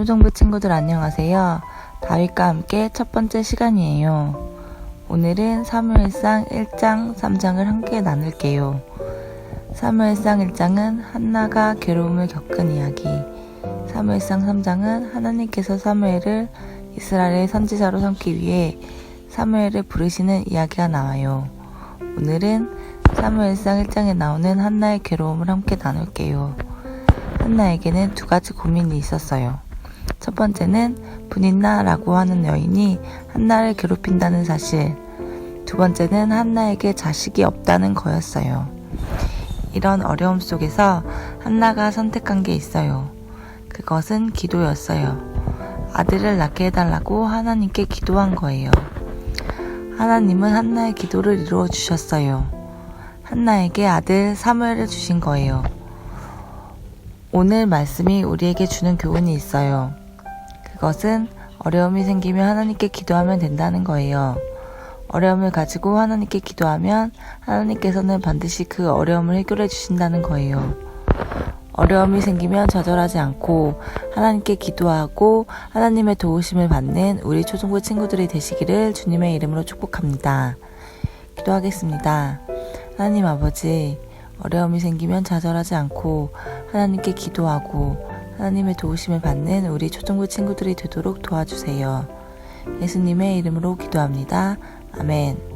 초중부 친구들 안녕하세요. 다윗과 함께 첫 번째 시간이에요. 오늘은 사무엘상 1장, 3장을 함께 나눌게요. 사무엘상 1장은 한나가 괴로움을 겪은 이야기. 사무엘상 3장은 하나님께서 사무엘을 이스라엘의 선지자로 삼기 위해 사무엘을 부르시는 이야기가 나와요. 오늘은 사무엘상 1장에 나오는 한나의 괴로움을 함께 나눌게요. 한나에게는 두 가지 고민이 있었어요. 첫 번째는 분인나라고 하는 여인이 한나를 괴롭힌다는 사실. 두 번째는 한나에게 자식이 없다는 거였어요. 이런 어려움 속에서 한나가 선택한 게 있어요. 그것은 기도였어요. 아들을 낳게 해달라고 하나님께 기도한 거예요. 하나님은 한나의 기도를 이루어 주셨어요. 한나에게 아들 사무엘을 주신 거예요. 오늘 말씀이 우리에게 주는 교훈이 있어요. 그것은 어려움이 생기면 하나님께 기도하면 된다는 거예요. 어려움을 가지고 하나님께 기도하면 하나님께서는 반드시 그 어려움을 해결해 주신다는 거예요. 어려움이 생기면 좌절하지 않고 하나님께 기도하고 하나님의 도우심을 받는 우리 초중고 친구들이 되시기를 주님의 이름으로 축복합니다. 기도하겠습니다. 하나님 아버지, 어려움이 생기면 좌절하지 않고 하나님께 기도하고 하나님의 도우심을 받는 우리 초중고 친구들이 되도록 도와주세요. 예수님의 이름으로 기도합니다. 아멘.